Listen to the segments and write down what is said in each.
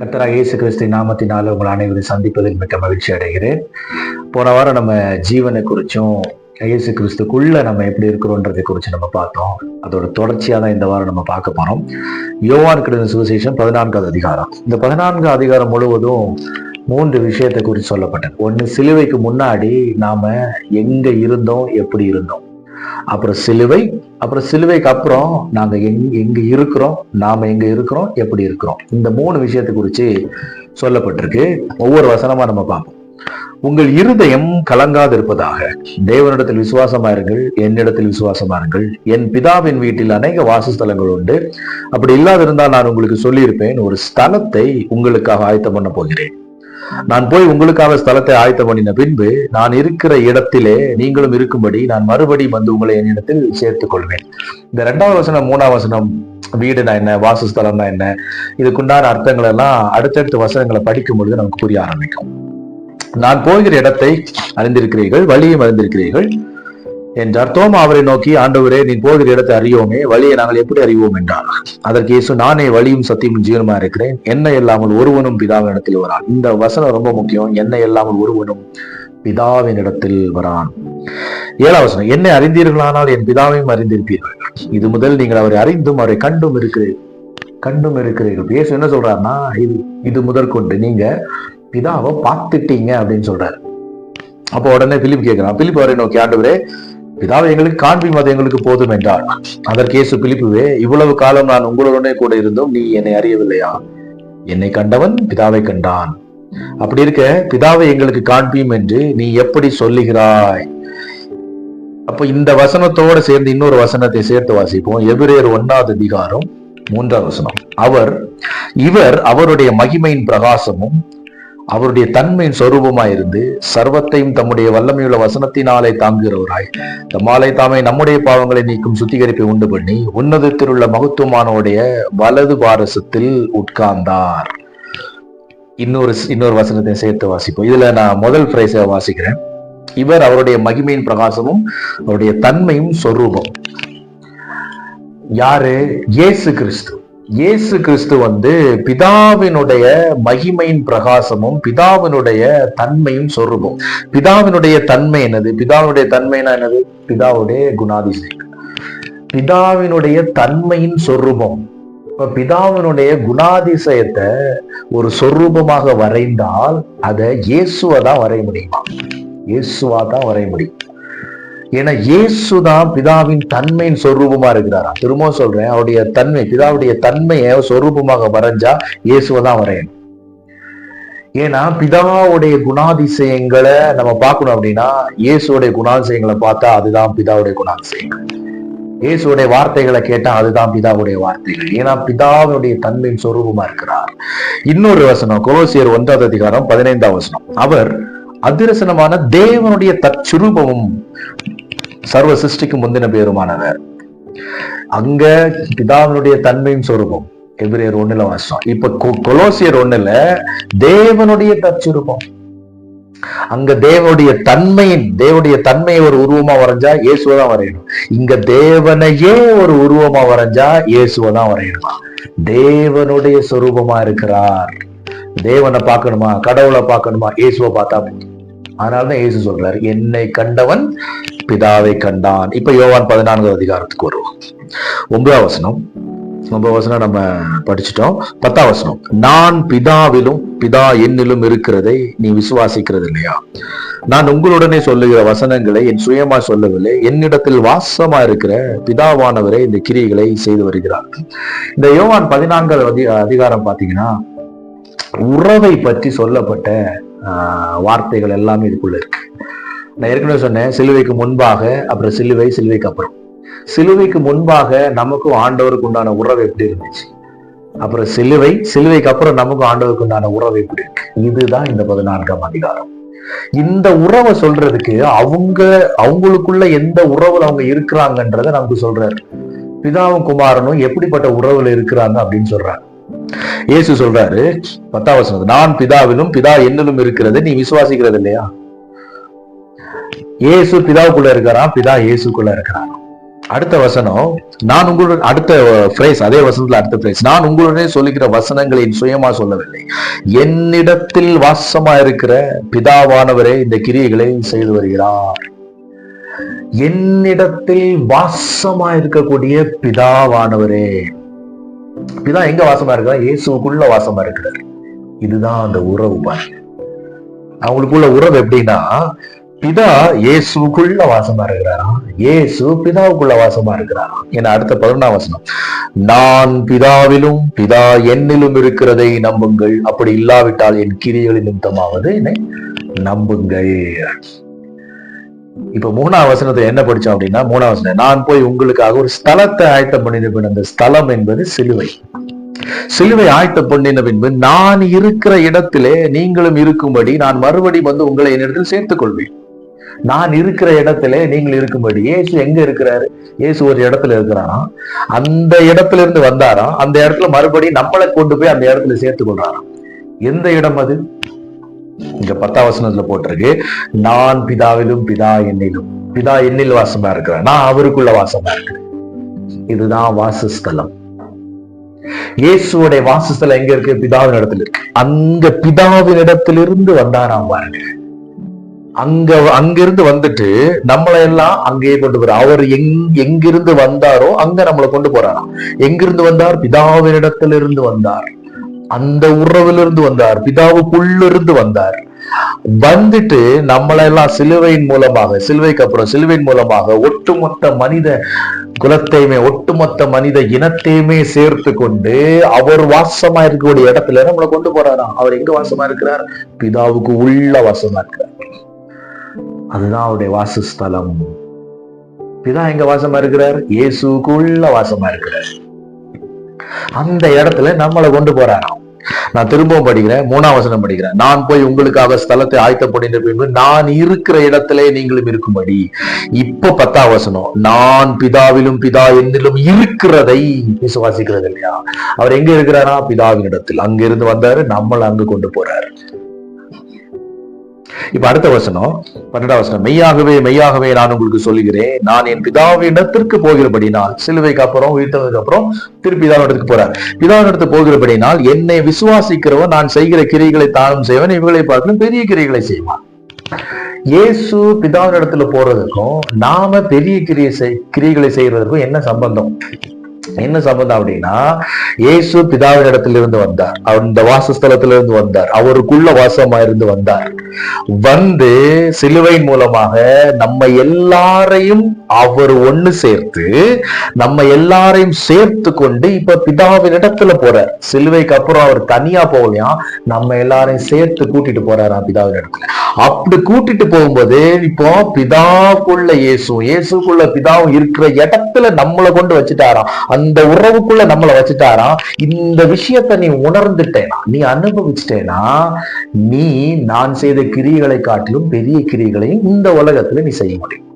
கர்த்தராக இயேசு கிறிஸ்து நாமத்தினால உங்கள் அனைவரும் சந்திப்பதில் மிக்க மகிழ்ச்சி அடைகிறேன். போன வாரம் நம்ம ஜீவனை குறிச்சும் இயேசு கிறிஸ்துக்குள்ள நம்ம எப்படி இருக்கிறோன்றதை குறித்து நம்ம பார்த்தோம். அதோட தொடர்ச்சியாக தான் இந்த வாரம் நம்ம பார்க்க போறோம். யோவான் கிருந்த சுவிசேஷம் பதினான்காவது அதிகாரம். இந்த பதினான்கு அதிகாரம் முழுவதும் மூன்று விஷயத்தை குறித்து சொல்லப்பட்டது. ஒன்று சிலுவைக்கு முன்னாடி நாம எங்க இருந்தோம் எப்படி இருந்தோம்? அப்புறம் சிலுவை அப்புறம் சிலுவைக்கு அப்புறம் நாங்க எங் எங்க இருக்கிறோம் நாம எங்க இருக்கிறோம் எப்படி இருக்கிறோம். இந்த மூணு விஷயத்தை குறித்து சொல்லப்பட்டிருக்கு. ஒவ்வொரு வசனமா நம்ம பார்ப்போம். உங்கள் இருதயம் கலங்காது இருப்பதாக தேவனிடத்தில் விசுவாசமா இருங்கள் என்னிடத்தில் விசுவாசமா இருங்கள். என் பிதாவின் வீட்டில் அநேக வாசஸ்தலங்கள் உண்டு. அப்படி இல்லாதிருந்தால் நான் உங்களுக்கு சொல்லியிருப்பேன் ஒரு ஸ்தலத்தை உங்களுக்காக ஆயத்தம் பண்ண போகிறேன். நான் போய் உங்களுக்காக ஸ்தலத்தை ஆயத்தம் பண்ணின பின்பு நான் இருக்கிற இடத்திலே நீங்களும் இருக்கும்படி நான் மறுபடியும் வந்து உங்களை என்னிடத்தில் சேர்த்துக் கொள்வேன். இந்த ரெண்டாவது வசனம் மூணாவது வசனம் வீடுனா என்ன வாசஸ்தலம்னா என்ன இதுக்குண்டான அர்த்தங்கள் எல்லாம் அடுத்தடுத்த வசனங்களை படிக்கும் பொழுது நமக்கு புரிய ஆரம்பிக்கும். நான் போகிற இடத்தை அறிந்திருக்கிறீர்கள் வழியும் அறிந்திருக்கிறீர்கள். என்றார் தோமா அவரை நோக்கி ஆண்டவரே நீ போகிற இடத்தை அறியோமே வழியை நாங்கள் எப்படி அறிவோம்? என்றார். அதற்கு இயேசு நானே வழியும் சத்தியமும் ஜீவனமா இருக்கிறேன். என்ன இல்லாமல் ஒருவனும் பிதாவின் இடத்தில் வரான். இந்த வசனம் ரொம்ப முக்கியம். என்ன இல்லாமல் ஒருவனும் பிதாவின் இடத்தில் வரான். ஏழாம் வசனம் என்னை அறிந்தீர்களானால் என் பிதாவையும் அறிந்திருப்பீர்கள். இது முதல் நீங்கள் அவரை அறிந்தும் அவரை கண்டும் இருக்கிறீர்கள் கண்டும் இருக்கிறீர்கள். இயேசு என்ன சொல்றாருன்னா இது இது முதற்கொண்டு நீங்க பிதாவை பார்த்துட்டீங்க அப்படின்னு சொல்றாரு. அப்போ உடனே பிலிப் கேட்கிறான் பிலிப் அவரை நோக்கி ஆண்டவரே பிதாவை எங்களுக்கு காண்பியும் அது எங்களுக்கு போதும் என்றார். அதற்கு இயேசு பிலிப்புவே இவ்வளவு காலம் நான் உங்களுடனே கூட இருந்தும் நீ என்னை அறியவில்லையா? என்னை கண்டவன் பிதாவை கண்டான். அப்படி இருக்க பிதாவை எங்களுக்கு காண்பியும் என்று நீ எப்படி சொல்லுகிறாய்? அப்ப இந்த வசனத்தோட சேர்ந்து இன்னொரு வசனத்தை சேர்த்து வாசிப்போம். எபிரேயர் ஒன்னாவது அதிகாரம் மூன்றாவது வசனம். அவர் இவர் அவருடைய மகிமையின் பிரகாசமும் அவருடைய தன்மையின் சொரூபமாயிருந்து சர்வத்தையும் தம்முடைய வல்லமையுள்ள வசனத்தினாலே தாங்குகிறவராய் தம்மாலை தாமே நம்முடைய பாவங்களை நீக்கும் சுத்திகரிப்பை உண்டு பண்ணி உன்னதத்தில் உள்ள மகத்துவமானோடைய வலது பாரசத்தில் உட்கார்ந்தார். இன்னொரு இன்னொரு வசனத்தை சேர்த்து வாசிப்போம். இதுல நான் முதல் பிரைஸை வாசிக்கிறேன். இவர் அவருடைய மகிமையின் பிரகாசமும் அவருடைய தன்மையும் சொரூபம். யாரு? இயேசு கிறிஸ்து. இயேசு கிறிஸ்து வந்து பிதாவினுடைய மகிமையின் பிரகாசமும் பிதாவினுடைய தன்மையும் சொருபம் பிதாவினுடைய தன்மை என்னது? பிதாவினுடைய தன்மைனா என்னது? பிதாவுடைய குணாதிசயம் பிதாவினுடைய தன்மையின் சொரூபம். இப்ப பிதாவினுடைய குணாதிசயத்தை ஒரு சொரூபமாக வரைந்தால் அதை இயேசுவை தான் வரைய முடியுமா? இயேசுவா தான் வரைய முடியும். ஏன்னா இயேசுதான் பிதாவின் தன்மையின் சொரூபமா இருக்கிறாரா திரும்பவும் சொல்றேன் அவருடைய தன்மை பிதாவுடைய தன்மையை சொரூபமாக வரைஞ்சா இயேசுவை தான் வரையணும். ஏன்னா பிதாவுடைய குணாதிசயங்களை நம்ம பார்க்கணும் அப்படின்னா இயேசுடைய குணாதிசயங்களை பார்த்தா அதுதான் பிதாவுடைய குணாதிசயங்கள். இயேசுடைய வார்த்தைகளை கேட்டா அதுதான் பிதாவுடைய வார்த்தைகள். ஏன்னா பிதாவுடைய தன்மையின் சொரூபமா இருக்கிறார். இன்னொரு வசனம் கொலோசியர் ஒன்றாவது அதிகாரம் பதினைந்தாம் வசனம். அவர் அதிரசனமான தேவனுடைய தற்சுரூபமும் சர்வ சிருஷ்டிக்கு முந்தின பேருமானவர். அங்க பிதாவினுடைய தன்மையும் சொரூபம். எபிரேயர் ஒண்ணுல வாசம் இப்ப கொ- கொலோசியர் ஒண்ணுல தேவனுடைய தற்சுரூபம். அங்க தேவனுடைய தன்மையின் தேவனுடைய தன்மையை ஒரு உருவமா வரைஞ்சா இயேசுவை தான் வரையணும். இங்க தேவனையே ஒரு உருவமா வரைஞ்சா இயேசுவை தான் வரையணுமா? தேவனுடைய சொரூபமா இருக்கிறார். தேவனை பார்க்கணுமா? கடவுளை பார்க்கணுமா? இயேசுவை பார்த்தா போதும். அதனாலதான் இயேசு சொல்றாரு என்னை கண்டவன் பிதாவை கண்டான் இப்ப யோவான் பதினான்கு அதிகாரத்துக்கு வருவோம் ஒன்பதாம் வசனம் ஒன்பது வசனம் நம்ம படிச்சிட்டோம் பத்தாம் வசனம் நான் பிதாவிலும் பிதா என்னிலும் இருக்கிறதை நீ விசுவாசிக்கிறது இல்லையா நான் உங்களுடனே சொல்லுகிற வசனங்களை என் சுயமா சொல்லவில்லை என்னிடத்தில் வாசமா இருக்கிற பிதாவானவரே இந்த கிரிகளை செய்து வருகிறார் இந்த யோவான் பதினான்காவது அதி அதிகாரம் பாத்தீங்கன்னா உறவை பற்றி சொல்லப்பட்ட வார்த்தைகள் எல்லாமே இதுக்குள்ள இருக்கு நான் ஏற்கனவே சொன்னேன் சிலுவைக்கு முன்பாக அப்புறம் சிலுவை சிலுவைக்கு அப்புறம். சிலுவைக்கு முன்பாக நமக்கும் ஆண்டவருக்கு உண்டான உறவு எப்படி இருந்துச்சு? அப்புறம் சிலுவை சிலுவைக்கு அப்புறம் நமக்கும் ஆண்டவருக்கு உண்டான உறவு எப்படி இருக்கு? இதுதான் இந்த பதினான்காம் அதிகாரம். இந்த உறவை சொல்றதுக்கு அவங்க அவங்களுக்குள்ள எந்த உறவுல அவங்க இருக்கிறாங்கன்றத நமக்கு சொல்றாரு. பிதாவும் குமாரனும் எப்படிப்பட்ட உறவுல இருக்கிறாங்க அப்படின்னு சொல்றாங்க இயேசு சொல்றாரு பத்தாம் வசனம் நான் பிதாவிலும் பிதா என்னிலும் இருக்கிறது நீ விசுவாசிக்கிறது இல்லையா இயேசு பிதாவுக்குள்ள இருக்கிறான் பிதா இயேசுக்குள்ள இருக்கிறான். அடுத்த வசனம் நான் உங்களுடன் அடுத்த ஃப்ரேஸ் அதே வசனத்துல அடுத்த பிரைஸ் நான் உங்களுடனே சொல்லுகிற வசனங்களை சுயமா சொல்லவில்லை. என்னிடத்தில் வாசமா இருக்கிற பிதாவானவரே இந்த கிரியைகளை செய்து வருகிறார். என்னிடத்தில் வாசமா இருக்கக்கூடிய பிதாவானவரே. பிதா எங்க வாசமா இருக்கிறார்? இயேசுக்குள்ள வாசமா இருக்கிறார். இதுதான் அந்த உறவு பாருங்க. அவங்களுக்குள்ள உறவு எப்படின்னா பிதா இயேசுக்குள்ள வாசமா இருக்கிறாராம். இயேசு பிதாவுக்குள்ள வாசமா இருக்கிறாராம். என அடுத்த பதினொன்றாம் வசனம். நான் பிதாவிலும் பிதா என்னிலும் இருக்கிறதை நம்புங்கள். அப்படி இல்லாவிட்டால் என் கிரிகளின் நிமித்தமாவது என்னை நம்புங்கள். இப்ப மூணாம் வசனத்தை என்ன படிச்சோம் அப்படின்னா மூணாம் வசனம். நான் போய் உங்களுக்காக ஒரு ஸ்தலத்தை ஆயத்தம் பண்ணிருப்பேன் அந்த ஸ்தலம் என்பது சிலுவை. சிலுவை ஆயத்த பண்ணின பின்பு நான் இருக்கிற இடத்திலே நீங்களும் இருக்கும்படி நான் மறுபடி வந்து உங்களை என்னிடத்தில் சேர்த்துக் கொள்வேன் நான் இருக்கிற இடத்துல நீங்கள் இருக்கும்படி இயேசு எங்க இருக்கிறாரு? இயேசு ஒரு இடத்துல இருக்கிறாராம் அந்த இடத்துல இருந்து வந்தாராம் அந்த இடத்துல மறுபடியும் நம்மளை கொண்டு போய் அந்த இடத்துல சேர்த்து கொள்றாராம் எந்த இடம் அது? இங்க பத்தாம் வசனத்துல போட்டிருக்கு நான் பிதாவிலும் பிதா என்னிலும் பிதா என்னில் வாசமா இருக்கிறேன் நான் அவருக்குள்ள வாசமா இருக்கிறேன். இதுதான் வாசஸ்தலம். இயேசுவோட வாசஸ்தலம் எங்க இருக்கு? பிதாவின் இடத்துல இருக்கு. அந்த பிதாவின் இடத்திலிருந்து வந்தாராம் பாருங்க. அங்க அங்கிருந்து வந்துட்டு நம்மளை எல்லாம் அங்கேயே கொண்டு போற. அவர் எங் எங்கிருந்து வந்தாரோ அங்க நம்மளை கொண்டு போறாராம். எங்கிருந்து வந்தார்? பிதாவினிடத்திலிருந்து வந்தார். அந்த உறவிலிருந்து வந்தார். பிதாவுக்குள்ளிருந்து வந்தார். வந்துட்டு நம்மளெல்லாம் சிலுவையின் மூலமாக சிலுவைக்கு அப்புறம் சிலுவையின் மூலமாக ஒட்டுமொத்த மனித குலத்தையுமே ஒட்டுமொத்த மனித இனத்தையுமே சேர்த்து கொண்டு அவர் வாசமா இருக்கக்கூடிய இடத்துல நம்மளை கொண்டு போறாராம். அவர் எங்க வாசமா இருக்கிறார்? பிதாவுக்கு உள்ள வாசமா இருக்கிறார். அதுதான் அவருடைய வாசஸ்தலம். பிதா எங்க வாசமா இருக்கிறார்? இயேசுக்குள்ள வாசமா இருக்கிறார். அந்த இடத்துல நம்மளை கொண்டு போறாராம். நான் திரும்பவும் படிக்கிறேன் மூணாம் வசனம் படிக்கிறேன். நான் போய் உங்களுக்காக ஸ்தலத்தை ஆயத்தப்படுகின்ற பின்பு நான் இருக்கிற இடத்திலே நீங்களும் இருக்கும்படி. இப்ப பத்தாம் வசனம் நான் பிதாவிலும் பிதா என்னிலும் இருக்கிறதை விசுவாசிக்கிறது இல்லையா? அவர் எங்க இருக்கிறாரா? பிதாவின் இடத்தில். அங்கிருந்து வந்தாரு நம்மளை அங்கு கொண்டு போறாரு. இப்ப அடுத்த வசனம் பன்னெண்டாம் வசனம் மெய்யாகவே மெய்யாகவே நான் உங்களுக்கு சொல்லுகிறேன். நான் என் பிதாவின் இடத்திற்கு போகிறபடினால் சிலுவைக்கு அப்புறம் உயிர்த்ததுக்கு அப்புறம் திருப்பி பிதாவின் இடத்துக்கு போறார். பிதாவின் இடத்துக்கு போகிறபடினால் என்னை விசுவாசிக்கிறவன் நான் செய்கிற கிரிகளை தானும் செய்வன் இவர்களை பார்க்கணும் பெரிய கிரிகளை செய்வான். இயேசு பிதாவின் இடத்துல போறதுக்கும் நாம பெரிய கிரியை கிரிகளை செய்யறதுக்கும் என்ன சம்பந்தம்? என்ன சம்பந்தம் அப்படின்னா இயேசு பிதாவினிடத்திலிருந்து வந்தார். அந்த வாசஸ்தலத்திலிருந்து வந்தார். அவருக்குள்ள வாசமா இருந்து வந்தார். வந்து சிலுவை மூலமாக நம்ம எல்லாரையும் அவர் ஒண்ணு சேர்த்து நம்ம எல்லாரையும் சேர்த்து கொண்டு இப்ப பிதாவின் இடத்துல போறார். சிலுவைக்கு அப்புறம் அவர் தனியா போகலையா? நம்ம எல்லாரையும் சேர்த்து கூட்டிட்டு போறாராம் பிதாவின் இடத்துல. அப்படி கூட்டிட்டு போகும்போது இப்போ பிதாவுக்குள்ள இயேசும் இயேசுக்குள்ள பிதாவும் இருக்கிற இடத்துல நம்மளை கொண்டு வச்சுட்டாராம். அந்த உறவுக்குள்ள நம்மளை வச்சுட்டாராம். இந்த விஷயத்த நீ உணர்ந்துட்டேனா? நீ அனுபவிச்சிட்டேனா? நீ நான் செய்த கிரிகளை காட்டிலும் பெரிய கிரிகளையும் இந்த உலகத்துல நீ செய்ய முடியும்.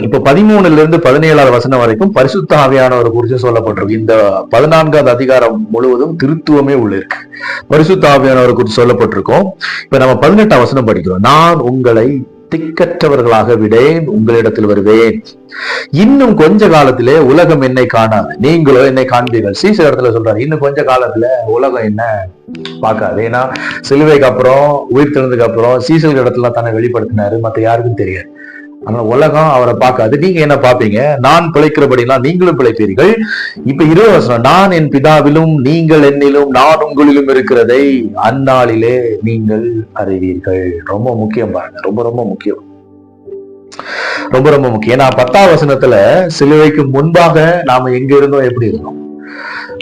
இப்ப பதிமூணுல இருந்து பதினேழாவது வசனம் வரைக்கும் பரிசுத்த ஆவியானவர் குறித்து சொல்லப்பட்டிருக்கு. இந்த பதினான்காவது அதிகாரம் முழுவதும் திருத்துவமே உள்ள இருக்கு. பரிசுத்த ஆவியானவர் குறித்து சொல்லப்பட்டிருக்கோம். இப்ப நம்ம பதினெட்டாம் வசனம் படிக்கிறோம். நான் உங்களை திக்கற்றவர்களாக விடேன் உங்களிடத்தில் வருவேன். இன்னும் கொஞ்ச காலத்திலே உலகம் என்னை காணாது. நீங்களோ என்னை காண்பீர்கள். சீசர் இடத்துல சொல்றாரு இன்னும் கொஞ்ச காலத்துல உலகம் என்ன பார்க்காது. ஏன்னா சிலுவைக்கு அப்புறம் உயிர் திறந்ததுக்கு அப்புறம் சீசல் இடத்துல தன்னை வெளிப்படுத்தினாரு. மத்த யாருக்கும் தெரியாது. ஆனா உலகம் அவரை பார்க்காது. நீங்க என்ன பாப்பீங்க நான் பிழைக்கிறபடினா நீங்களும் பிழைப்பீர்கள். இப்ப இருபது வருஷம் நான் என் பிதாவிலும் நீங்கள் என்னிலும் நான் உங்களிலும் இருக்கிறதை அந்நாளிலே நீங்கள் அறிவீர்கள். ரொம்ப முக்கியம் பாருங்க. ரொம்ப ரொம்ப முக்கியம். ரொம்ப ரொம்ப முக்கியம். ஏன்னா பத்தாம் வசனத்துல சிலுவைக்கு முன்பாக நாம எங்க இருந்தோம் எப்படி இருந்தோம்?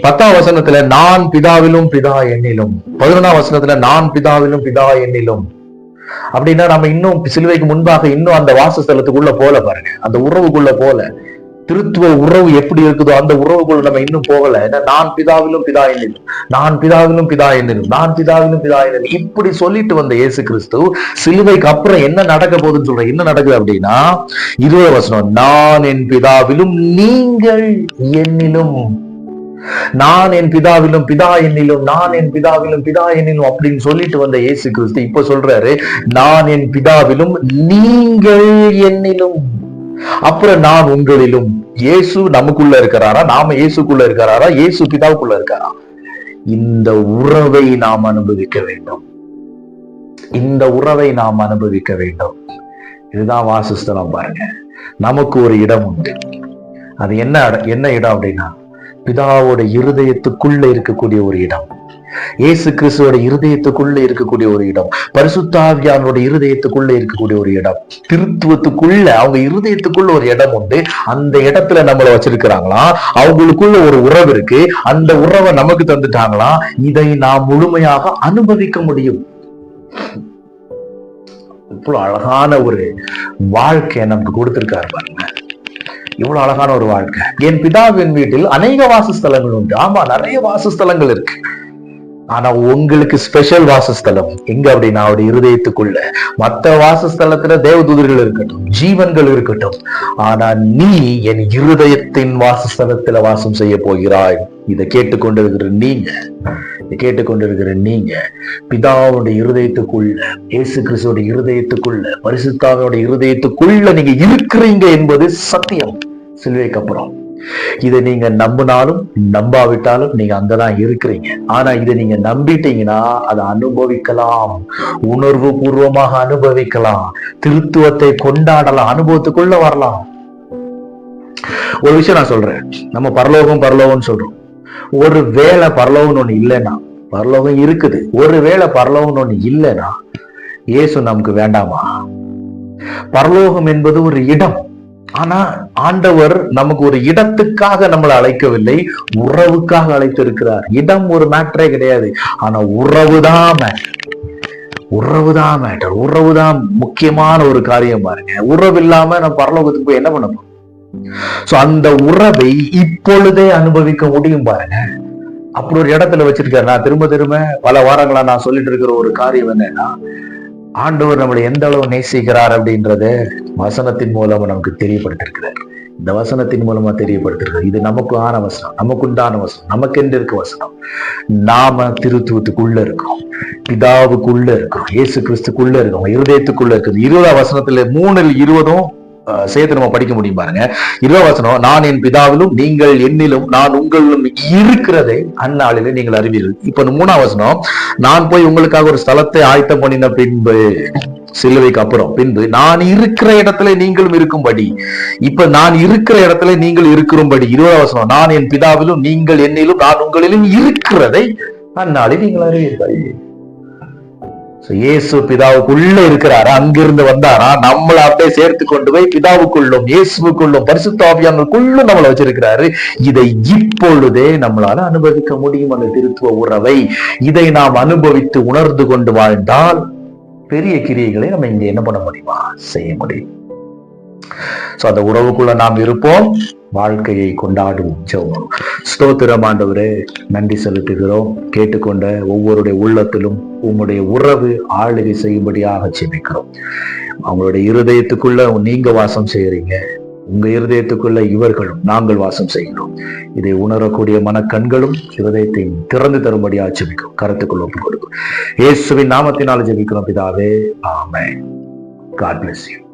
பத்தாம் வசனத்துல நான் பிதாவிலும் பிதா எண்ணிலும் பதினொன்னாம் வசனத்துல நான் பிதாவிலும் பிதா எண்ணிலும் அப்படின்னா நம்ம இன்னும் சிலுவைக்கு முன்பாக இன்னும் அந்த வாசஸ்தலத்துக்குள்ள போல பாருங்க. அந்த உறவுக்குள்ள போல. திருத்துவ உறவு எப்படி இருக்குதோ அந்த உறவுக்குள்ள நம்ம இன்னும் போகல. ஏன்னா நான் பிதாவிலும் பிதா என்னிலும் நான் பிதாவிலும் பிதா என்னிலும் நான் பிதாவிலும் பிதா என்னிலும் இப்படி சொல்லிட்டு வந்த இயேசு கிறிஸ்து சிலுவைக்கு அப்புறம் என்ன நடக்க போகுதுன்னு சொல்றேன் என்ன நடக்குது அப்படின்னா இருபது வசனம் நான் என் பிதாவிலும் நீங்கள் என்னிலும் நான் என் பிதாவிலும் பிதா என்னிலும் நான் என் பிதாவிலும் பிதா என்னிலும் அப்படின்னு சொல்லிட்டு வந்த இயேசு கிறிஸ்து இப்ப சொல்றாரு நான் என் பிதாவிலும் நீங்கள் என்னிலும். அப்புறம் நான் உங்களிலும். இயேசு நமக்குள்ள இருக்கிறாரா? நாம இயேசுக்குள்ள இருக்கிறாரா? இயேசு பிதாவுக்குள்ள இருக்காரா இந்த உறவை நாம் அனுபவிக்க வேண்டும். இந்த உறவை நாம் அனுபவிக்க வேண்டும். இதுதான் வாசஸ்தலம் பாருங்க. நமக்கு ஒரு இடம் உண்டு. அது என்ன என்ன இடம் அப்படின்னா பிதாவோட இருதயத்துக்குள்ள இருக்கக்கூடிய ஒரு இடம். இயேசு கிறிஸ்துவோட இருதயத்துக்குள்ள இருக்கக்கூடிய ஒரு இடம். பரிசுத்தாவியானோட இருதயத்துக்குள்ள இருக்கக்கூடிய ஒரு இடம். திருத்துவத்துக்குள்ள அவங்க இருதயத்துக்குள்ள ஒரு இடம் உண்டு. அந்த இடத்துல நம்மளை வச்சிருக்கிறாங்களா? அவங்களுக்குள்ள ஒரு உறவு இருக்கு. அந்த உறவை நமக்கு தந்துட்டாங்களா? இதை நாம் முழுமையாக அனுபவிக்க முடியும். இவ்வளவு அழகான ஒரு வாழ்க்கையை நமக்கு கொடுத்திருக்காரு பாருங்க. இவ்வளவு அழகான ஒரு வாழ்க்கை. என் பிதாவின் வீட்டில் அநேக வாசஸ்தலங்கள் உண்டு. ஆமா நிறைய வாசஸ்தலங்கள் இருக்கு. ஆனா உங்களுக்கு ஸ்பெஷல் வாசஸ்தலம். எங்க அப்படின்னா அவருடைய இருதயத்துக்குள்ள. மத்த வாசஸ்தலத்துல தேவதூதர்கள் இருக்கட்டும் ஜீவன்கள் இருக்கட்டும். ஆனா நீ என் இருதயத்தின் வாசஸ்தலத்துல வாசம் செய்ய போகிறாய். இதை கேட்டுக்கொண்டிருக்கிற நீங்க இதை கேட்டுக்கொண்டிருக்கிற நீங்க பிதாவுடைய இருதயத்துக்குள்ள இயேசு கிறிஸ்துவோட இருதயத்துக்குள்ள பரிசுத்தாவோட இருதயத்துக்குள்ள நீங்க இருக்கிறீங்க என்பது சத்தியம். சிலுவைக்கு அப்புறம் இதை நீங்க நம்பினாலும் நம்பாவிட்டாலும் நீங்க அங்கதான் இருக்கிறீங்க. ஆனா இதை நீங்க நம்பிட்டீங்கன்னா அதை அனுபவிக்கலாம். உணர்வு பூர்வமாக அனுபவிக்கலாம். திருத்துவத்தை கொண்டாடலாம். அனுபவத்துக்குள்ள வரலாம். ஒரு விஷயம் நான் சொல்றேன். நம்ம பரலோகம் பரலோகம்னு சொல்றோம். ஒரு வேளை பரலோகம்னு ஒண்ணு இல்லைன்னா பரலோகம் இருக்குது. ஒரு வேளை பரலோகம்னு ஒண்ணு இல்லைன்னா இயேசு நமக்கு வேண்டாமா? பரலோகம் என்பது ஒரு இடம். ஆனா ஆண்டவர் நமக்கு ஒரு இடத்துக்காக நம்மளை அழைக்கவில்லை உறவுக்காக அழைத்து இருக்கிறார் இடம் ஒரு மேட்டரே கிடையாது. ஆனா உறவுதான் மேட்டர் உறவுதான் மேட்டர் உறவுதான் முக்கியமான ஒரு காரியம் பாருங்க. உறவு இல்லாம நம்ம பரலோகத்துக்கு போய் என்ன பண்ண போறோம்? சோ அந்த உறவை இப்பொழுதே அனுபவிக்க முடியும் பாருங்க. அப்படி ஒரு இடத்துல வச்சிருக்காரு. நான் திரும்ப திரும்ப பல வாரங்களா நான் சொல்லிட்டு இருக்கிற ஒரு காரியம் என்னன்னா ஆண்டவர் நம்மளை எந்த அளவு நேசிக்கிறார் அப்படின்றத வசனத்தின் மூலமா நமக்கு தெரியப்படுத்திருக்கிறார். இந்த வசனத்தின் மூலமா தெரியப்படுத்திருக்கிறது இது நமக்கு ஆன வசனம். நமக்குண்டான வசனம். நமக்கு என்று இருக்க வசனம். நாம திருத்துவத்துக்குள்ள இருக்கோம் பிதாவுக்குள்ள இருக்கோம் இயேசு கிறிஸ்துக்குள்ள இருக்கோம் இருதயத்துக்குள்ள இருக்குது இருபதாம் வசனத்துல மூணில் இருபதும் சேர்த்து நம்ம படிக்க முடியும் பாருங்க. இருபது வசனம் நான் என் பிதாவிலும் நீங்கள் என்னிலும் நான் உங்களிலும் இருக்கிறதை அந்நாளிலே நீங்கள் அறிவீர்கள். இப்ப இந்த மூணாம் வசனம் நான் போய் உங்களுக்காக ஒரு ஸ்தலத்தை ஆயத்தம் பண்ணின பின்பு சிலுவைக்கு அப்புறம் பின்பு நான் இருக்கிற இடத்துல நீங்களும் இருக்கும்படி. இப்ப நான் இருக்கிற இடத்துல நீங்கள் இருக்கிறும்படி. இருபதாம் வசனம் நான் என் பிதாவிலும் நீங்கள் என்னிலும் நான் உங்களிலும் இருக்கிறதை அந்நாளில் நீங்கள் அறிவீர்கள். இயேசு பிதாவுக்குள்ள இருக்கிறாரா? அங்கிருந்து வந்தாரா? நம்மளை அப்படியே சேர்த்து கொண்டு போய் பிதாவுக்குள்ளும் இயேசுவுக்குள்ளும் பரிசுத்தாபியானுக்குள்ளும் நம்மளை வச்சிருக்கிறாரு. இதை இப்பொழுதே நம்மளால அனுபவிக்க முடியும் அந்த திருத்துவ உறவை. இதை நாம் அனுபவித்து உணர்ந்து கொண்டு வாழ்ந்தால் பெரிய கிரியைகளை நம்ம இங்க என்ன பண்ண முடியுமா? செய்ய முடியும். சோ அந்த உறவுக்குள்ள நாம் இருப்போம். வாழ்க்கையை கொண்டாடுவோம். ஜெபம் ஸ்தோத்திரம் ஆண்டவரே நன்றி செலுத்துகிறோம். கேட்டுக்கொண்ட ஒவ்வொருடைய உள்ளத்திலும் உம்முடைய உறவு ஆளுகை செய்யும்படியாக ஜெபிக்கிறோம். அவங்களுடைய இருதயத்துக்குள்ள நீங்க வாசம் செய்யறீங்க. உங்க இருதயத்துக்குள்ள இவர்களும் நாங்கள் வாசம் செய்கிறோம். இதை உணரக்கூடிய மனக்கண்களும் இருதயத்தை திறந்து தரும்படியாக ஜெபிக்கும் கருத்துக்குள்ள ஒப்புக் கொடுக்கும் இயேசுவின் நாமத்தினால ஜெபிக்கிறோம் பிதாவே. ஆமே காட் பிளஸ் யூ